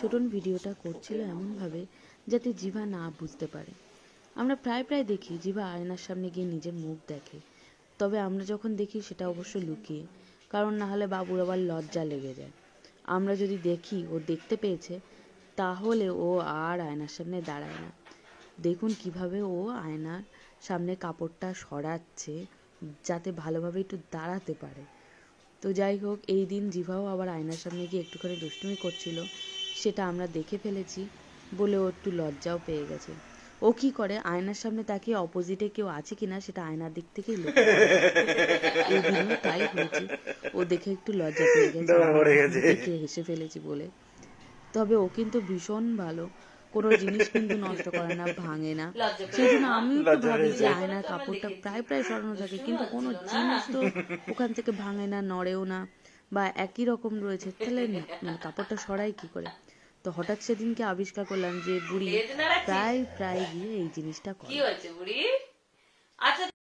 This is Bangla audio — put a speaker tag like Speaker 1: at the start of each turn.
Speaker 1: ছোটন ভিডিওটা করছিল এমনভাবে যাতে জিভা না বুঝতে পারে। আমরা প্রায় প্রায় দেখি, জিভা আয়নার সামনে গিয়ে নিজের মুখ দেখে। তবে আমরা যখন দেখি, সেটা অবশ্য লুকিয়ে, কারণ না হলে বাবুর আবার লজ্জা লেগে যায়। আমরা যদি দেখি, ও দেখতে পেয়েছে, তাহলে ও আর আয়নার সামনে দাঁড়ায় না। দেখুন কীভাবে ও আয়নার সামনে কাপড়টা সরাচ্ছে, যাতে ভালোভাবে একটু দাঁড়াতে পারে। তো যাই হোক এই দিন জিভাও আবার আয়নার সামনে গিয়ে একটুখানি দুষ্টুমি করছিল সেটা আমরা দেখে ফেলেছি বলে ও একটু লজ্জাও পেয়ে গেছে। ও কি করে? আয়নার সামনে তাকিয়ে অপোজিটে কেউ আছে কিনা সেটা আয়নার দিক থেকেই লক্ষ্য। এই দিনও তাই হয়েছে। ও দেখে একটু লজ্জা পেয়ে গেছে। হেসে ফেলেছি বলে। তবে ও কিন্তু ভীষণ ভালো। কোনো জিনিস কিন্তু নষ্ট করে না ভাঙে না। সেই জন্য আমিও তো ভাবি যে আয়নার কাপড়টা প্রায় প্রায় সরানো থাকে কিন্তু কোনো জিনিস তো ওখান থেকে ভাঙে না নড়েও না বা একই রকম রয়েছে। তাহলে মানে কাপড়টা সরাই কি করে? তো হঠাৎ সেদিনকে আবিষ্কার করলাম যে বুড়ি প্রায় প্রায় গিয়ে এই জিনিসটা করে।
Speaker 2: কি হয়েছে বুড়ি? আচ্ছা